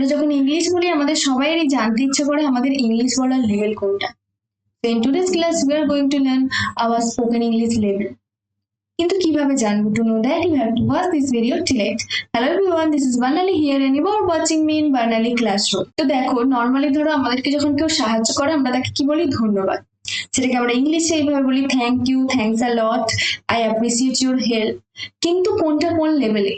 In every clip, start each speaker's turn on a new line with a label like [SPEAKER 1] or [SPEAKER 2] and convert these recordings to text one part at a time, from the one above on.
[SPEAKER 1] আমরা যখন ইংলিশ বলি, আমাদের সবাইয়েরই জানতে ইচ্ছে করে আমাদের ইংলিশ বলার লেভেল কোনটা। In today's class, we are going to learn our spoken English level. কিন্তু কীভাবে জানব? To know that you have to watch this video till end. Hello everyone this is Barnali here and you are watching me in Barnali classroom তো দেখো normally ধরো আমাদেরকে যখন কেউ সাহায্য করে, আমরা তাকে কি বলি? ধন্যবাদ। সেটাকে আমরা ইংলিশে এইভাবে বলি thank you thanks a lot I appreciate your help কিন্তু কোনটা কোন লেভেলে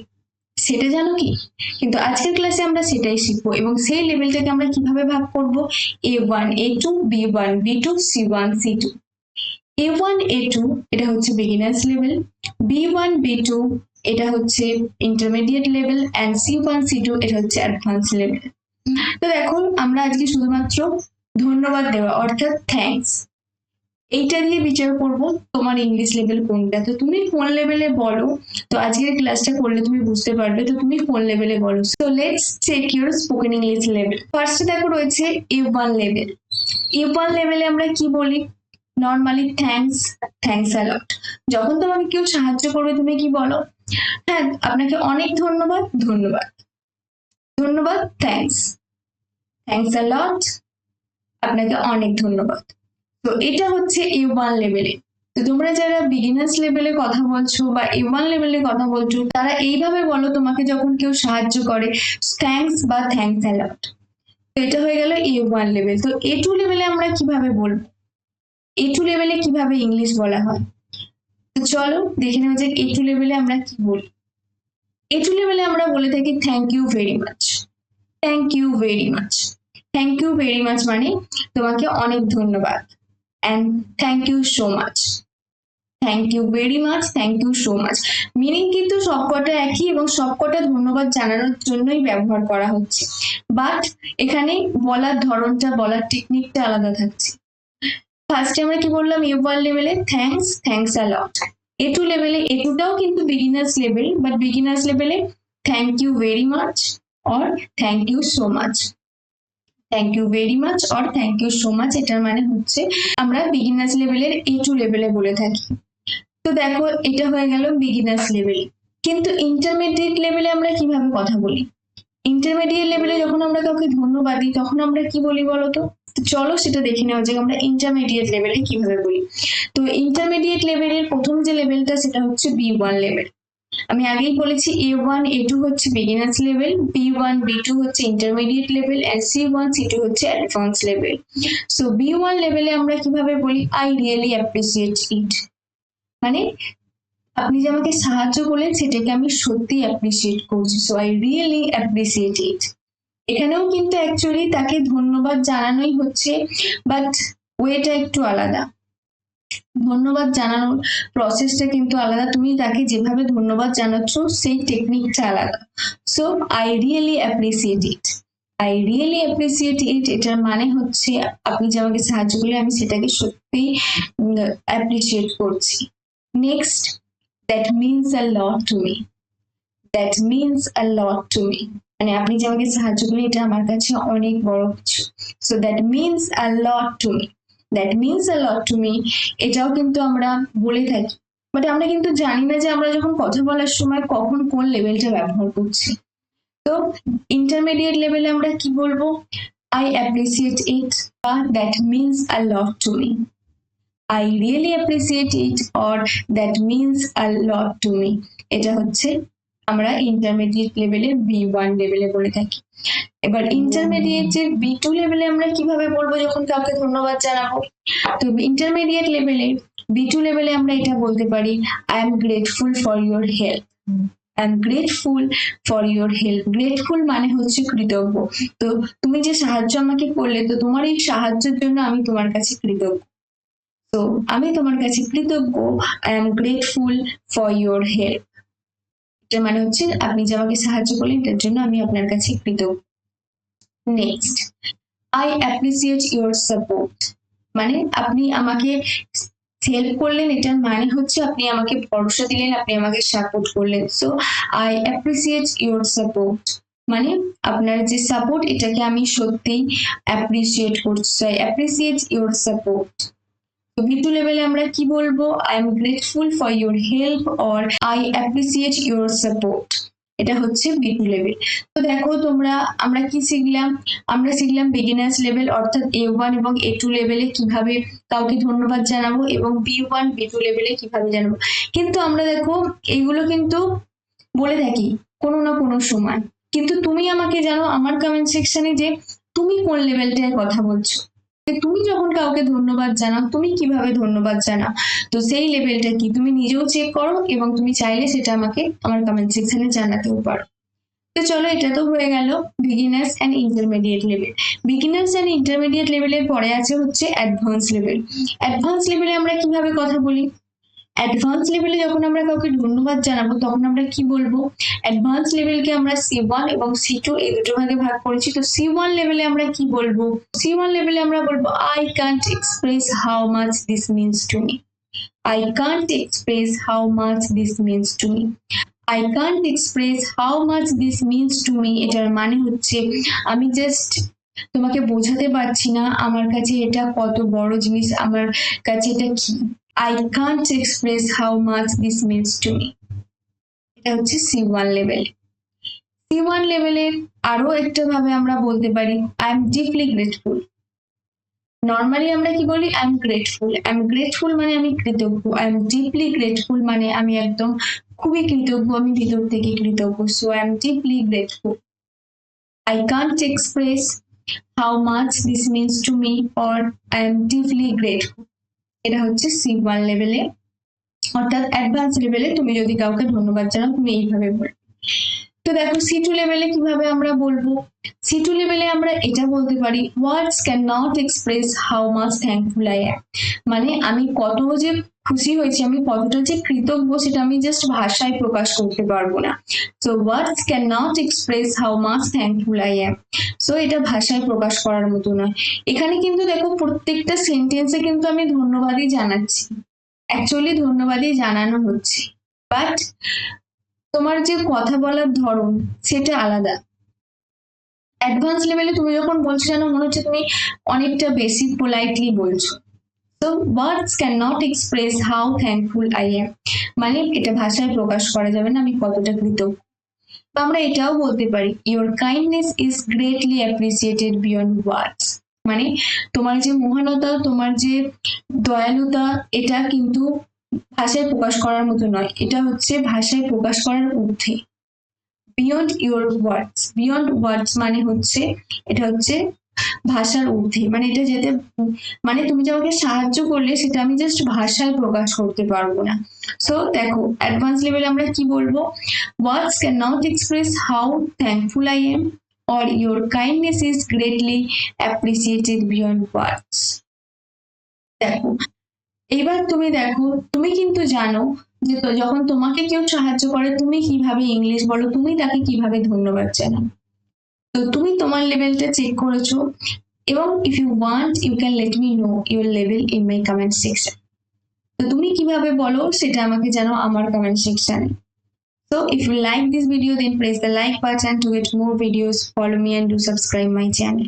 [SPEAKER 1] সেটা জানো কি? কিন্তু আজকের ক্লাসে আমরা সেটাই শিখব এবং সেই লেভেলটাকে আমরা কীভাবে ভাগ করব? A one A two B one B two C one C two A one A two এটা হচ্ছে beginners level B one B two এটা হচ্ছে intermediate level and C one C two এটা হচ্ছে অ্যাডভান্স লেভেল তো দেখো, আমরা আজকে শুধুমাত্র ধন্যবাদ দেওয়া, অর্থাৎ থ্যাঙ্কস এইটা দিয়ে বিচার করব, তোমার ইংলিশ লেভেল কোনটা? তো তুমি কোন লেভেলে বলো, তো আজকের ক্লাসটা করলে তুমি বুঝতে পারবে, তো তুমি কোন লেভেলে বলো। So let's check your spoken English level ফার্স্টে দেখো রয়েছে A one level A one লেভেলে আমরা কি বলি? নর্মালি থ্যাঙ্কস থ্যাঙ্কস অ্যালট যখন তোমাকে কেউ সাহায্য করবে, তুমি কি বলো? হ্যাঁ আপনাকে অনেক ধন্যবাদ ধন্যবাদ। ধন্যবাদ থ্যাঙ্কস থ্যাঙ্কস অ্যালট আপনাকে অনেক ধন্যবাদ। তো এটা হচ্ছে এ ওয়ান লেভেলে তো তোমরা যারা বিগিনার্স লেভেলে কথা বলছো বা এ ওয়ান লেভেলে কথা বলছো, তারা এইভাবে বলো তোমাকে যখন কেউ সাহায্য করে থ্যাঙ্কস বা থ্যাঙ্কস অ্যালট তো এটা হয়ে গেল এ ওয়ান লেভেল তো এ টু লেভেলে আমরা কীভাবে বলব? এ টু লেভেলে কীভাবে ইংলিশ বলা হয়? তো চলো দেখে নেওয়া যাক এ টু লেভেলে আমরা কি বলি এ টু লেভেলে আমরা বলে থাকি thank you very much thank you very much thank you very much মানে তোমাকে অনেক ধন্যবাদ। And thank you so much thank you very much thank you so much meaning কিন্তু সবকটা একই এবং সবকটা ধন্যবাদ জানানোর জন্যই ব্যবহার করা হচ্ছে। বাট এখানে বলার ধরনটা, বলার টেকনিকটা আলাদা থাকছে। ফার্স্টে আমরা কি বললাম? এ ওয়ান লেভেলে thanks thanks a lot A two লেভেলে এ টুটাও কিন্তু বিগিনার্স লেভেল বাট বিগিনার্স লেভেলে thank you very much or thank you so much thank you very much or thank you so much এটার মানে হচ্ছে আমরা beginners লেভেলের এ টু লেভেলে বলে থাকি। তো দেখো, এটা হয়ে গেল বিগিনার্স লেভেল কিন্তু ইন্টারমিডিয়েট লেভেলে আমরা কীভাবে কথা বলি? ইন্টারমিডিয়েট লেভেলে যখন আমরা কাউকে ধন্যবাদ দিই, তখন আমরা কি বলি বলতো? চলো সেটা দেখে নেওয়া যাক আমরা ইন্টারমিডিয়েট লেভেলে কীভাবে বলি। তো ইন্টারমিডিয়েট লেভেলের প্রথম যে লেভেলটা সেটা হচ্ছে বি ওয়ান লেভেল আমি আগেই বলেছি এ ওয়ান এ টু হচ্ছে beginners level B one B two হচ্ছে intermediate level and C one C two হচ্ছে advance level so B one লেভেলে আমরা কীভাবে বলি আই রিয়েলি অ্যাপ্রিসিয়েট ইট মানে আপনি যে আমাকে সাহায্য করলেন, সেটাকে আমি সত্যি অ্যাপ্রিসিয়েট করছি। So I really appreciate it এখানেও কিন্তু অ্যাকচুয়ালি তাকে ধন্যবাদ জানানোই হচ্ছে বাট ওয়েটা একটু আলাদা। ধন্যবাদ জানানোর প্রসেসটা কিন্তু আলাদা। তুমি তাকে যেভাবে ধন্যবাদ জানাচ্ছ, সেই টেকনিকটা আলাদা। So I really appreciate it I really appreciate it এটার মানে হচ্ছে আপনি যে আমাকে সাহায্য করলে আমি সেটাকে সত্যি অ্যাপ্রিসিয়েট করছি। Next that means a lot to me that means a lot to me মানে আপনি যে আমাকে সাহায্য করলেন, এটা আমার কাছে অনেক বড় কিছু। So that means a lot to me that means a lot to me এটাও কিন্তু আমরা বলে থাকি। বাট আমরা কিন্তু জানি না যে আমরা যখন কথা বলার সময় কখন কোন লেভেলটা ব্যবহার করছি। তো ইন্টারমিডিয়েট লেভেলে আমরা কি বলব? আই অ্যাপ্রিসিয়েট ইট বা that means a lot to me I really appreciate it or that means a lot to me এটা হচ্ছে আমরা ইন্টারমিডিয়েট লেভেলে বি ওয়ান লেভেলে বলে থাকি। এবার ইন্টারমিডিয়েট যে বি টু লেভেলে আমরা কীভাবে বলব যখন কাউকে ধন্যবাদ জানাব? তো ইন্টারমিডিয়েট লেভেলে বি টু লেভেলে আমরা এটা বলতে পারি I am grateful for your help I am grateful for your help grateful মানে হচ্ছে কৃতজ্ঞ। তো তুমি যে সাহায্য আমাকে করলে, তো তোমার এই সাহায্যের জন্য আমি তোমার কাছে কৃতজ্ঞ। তো আমি তোমার কাছে কৃতজ্ঞ। I am grateful for your help মানে হচ্ছে আপনি যে আমাকে সাহায্য করলেন, এটার জন্য আমি আপনার কাছে কৃতজ্ঞ। Next I appreciate your support মানে আপনি আমাকে হেল্প করলেন, এটার মানে হচ্ছে আপনি আমাকে ভরসা দিলেন, আপনি আমাকে সাপোর্ট করলেন। So I appreciate your support মানে আপনার যে সাপোর্ট এটাকে আমি সত্যিই অ্যাপ্রিসিয়েট করছি। I appreciate your support B two লেভেলে আমরা কি বলব? I am grateful for your help or I appreciate your support এটা হচ্ছে বি টু লেভেল তো দেখো তোমরা, আমরা কি শিখলাম? আমরা শিখলাম বিগিনার্স লেভেল অর্থাৎ এ ওয়ান এবং এ টু লেভেলে কীভাবে কাউকে ধন্যবাদ জানাব এবং বি ওয়ান বি টু লেভেলে কীভাবে জানাব। কিন্তু আমরা দেখো, এইগুলো কিন্তু বলে থাকি কোনো না কোনো সময়। কিন্তু তুমি আমাকে জানো আমার কমেন্ট সেকশনে যে তুমি কোন লেভেলটায় কথা বলছো। তুমি যখন কাউকে ধন্যবাদ জানাও, তুমি কীভাবে ধন্যবাদ জানাও? তো সেই লেভেলটা কি? তুমি নিজেও চেক করো এবং তুমি চাইলে সেটা আমাকে আমার কমেন্ট সেকশনে জানাতেও পারো। তো চলো, এটা তো হয়ে গেল beginners and intermediate level beginners and intermediate লেভেলের পরে আছে হচ্ছে অ্যাডভান্স লেভেল অ্যাডভান্স লেভেলে আমরা কীভাবে কথা বলি? অ্যাডভান্স লেভেলে যখন আমরা কাউকে ধন্যবাদ জানাব, তখন আমরা কি বলব? অ্যাডভান্স লেভেলকে আমরা সি ওয়ান এবং সি টু এই দুটো ভাগে ভাগ করেছি। তো সি ওয়ান লেভেলে আমরা কি বলব? সি ওয়ান লেভেলে আমরা বলব I can't express how much this means to me I can't express how much this means to me I can't express how much this means to me এটার মানে হচ্ছে, আমি জাস্ট তোমাকে বোঝাতে পারছি না আমার কাছে এটা কত বড় জিনিস, আমার কাছে এটা কি? I can't express how much this means to me এটা হচ্ছে C one level C one লেভেলের আরও একটা ভাবে আমরা বলতে পারি I am deeply grateful normally আমরা কি বলি? I am grateful I am grateful মানে আমি কৃতজ্ঞ। আই এম ডিপলি গ্রেটফুল মানে আমি একদম খুবই কৃতজ্ঞ, আমি ভিতর থেকে কৃতজ্ঞ। So I am deeply grateful I can't express how much this means to me or I am deeply grateful এটা হচ্ছে সি ওয়ান লেভেলে অর্থাৎ অ্যাডভান্স লেভেলে তুমি যদি কাউকে ধন্যবাদ জানাও, তুমি এইভাবে বলবে। তো দেখো সি টু লেভেলে কীভাবে আমরা বলব? সি টু লেভেলে আমরা এটা বলতে পারি words can not express how much thankful I am মানে আমি কত যে খুশি হয়েছি, আমি কতটা যে কৃতজ্ঞ সেটা আমি জাস্ট ভাষায় প্রকাশ করতে পারব না। So words can not express how much thankful I am so এটা ভাষায় প্রকাশ করার মতো নয়। এখানে কিন্তু দেখো প্রত্যেকটা সেন্টেন্সে কিন্তু আমি ধন্যবাদই জানাচ্ছি। অ্যাকচুয়ালি ধন্যবাদই জানানো হচ্ছে। বাট তোমার যে কথা বলার ধরন, সেটা আলাদা। অ্যাডভান্স লেভেলে তুমি যখন বলছো, যেন মনে হচ্ছে তুমি অনেকটা বেশি পোলাইটলি বলছো। তো words can not express how thankful I am মানে এটা ভাষায় প্রকাশ করা যাবে না, আমি কতটা কৃতজ্ঞ। বা আমরা এটাও বলতে পারি your kindness is greatly appreciated beyond words মানে তোমার যে মহানতা, তোমার যে দয়ালুতা, এটা কিন্তু ভাষায় প্রকাশ করার মতো নয়, এটা হচ্ছে ভাষায় প্রকাশ করার ঊর্ধ্বে। Beyond your words beyond words মানে হচ্ছে, এটা হচ্ছে ভাষার ঊর্ধ্বে। মানে এটা যেতে মানে তুমি যে আমাকে সাহায্য করলে সেটা আমি জাস্ট ভাষায় প্রকাশ করতে পারব না। সো দেখো অ্যাডভান্স লেভেলে আমরা কি বলব? Words can not express how thankful I am or your kindness is greatly appreciated beyond words. দেখো, এবার তুমি দেখো, তুমি কিন্তু জানো যে যখন তোমাকে কেউ সাহায্য করে, তুমি কীভাবে ইংলিশ বলো, তুমি তাকে কীভাবে ধন্যবাদ জানাও। তো তুমি তোমার লেভেলটা চেক করেছ এবং if you want you can let me know your level in my comment section তো তুমি কীভাবে বলো সেটা আমাকে জানাও আমার কমেন্ট সেকশনে So if you like this video then press the like button to get more videos follow me and do subscribe my channel